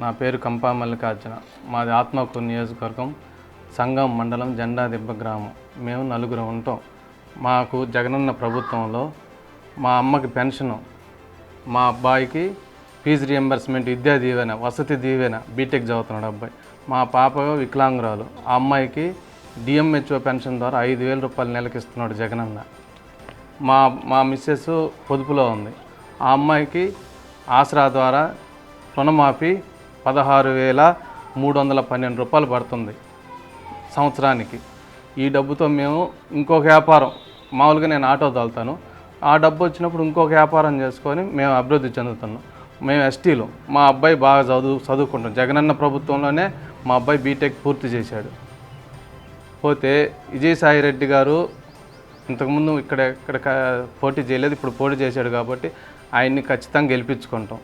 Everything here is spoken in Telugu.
నా పేరు కంపా మల్లికార్జున. మాది ఆత్మకూరు నియోజకవర్గం సంగం మండలం జెండా దిబ్బ గ్రామం. మేము నలుగురు ఉంటాం. మాకు జగనన్న ప్రభుత్వంలో మా అమ్మకి పెన్షను మా అబ్బాయికి fee reimbursement Vidya Deevena Vasathi Deevena BTech చదువుతున్నాడు అబ్బాయి. మా పాప వికలాంగురాలు. ఆ అమ్మాయికి డిఎంహెచ్ఓ పెన్షన్ ద్వారా ఐదు వేల రూపాయలు నెలకిస్తున్నాడు జగనన్న. మా మా మిస్సెస్ పొదుపులో ఉంది. ఆ అమ్మాయికి ఆసరా ద్వారా రుణమాఫీ పదహారు వేల మూడు వందల పన్నెండు రూపాయలు పడుతుంది సంవత్సరానికి. ఈ డబ్బుతో మేము ఇంకొక వ్యాపారం మామూలుగా నేను ఆటో తోలుతాను. ఆ డబ్బు వచ్చినప్పుడు ఇంకొక వ్యాపారం చేసుకొని మేము అభివృద్ధి చెందుతున్నాం. మేము ఎస్టీలు. మా అబ్బాయి బాగా చదువు చదువుకుంటాం జగనన్న ప్రభుత్వంలోనే మా అబ్బాయి బీటెక్ పూర్తి చేశాడు. పోతే విజయసాయి రెడ్డి గారు ఇంతకుముందు ఇక్కడ ఇక్కడ పోటీ చేయలేదు. ఇప్పుడు పోటీ చేశాడు కాబట్టి ఆయన్ని ఖచ్చితంగా గెలిపించుకుంటాం.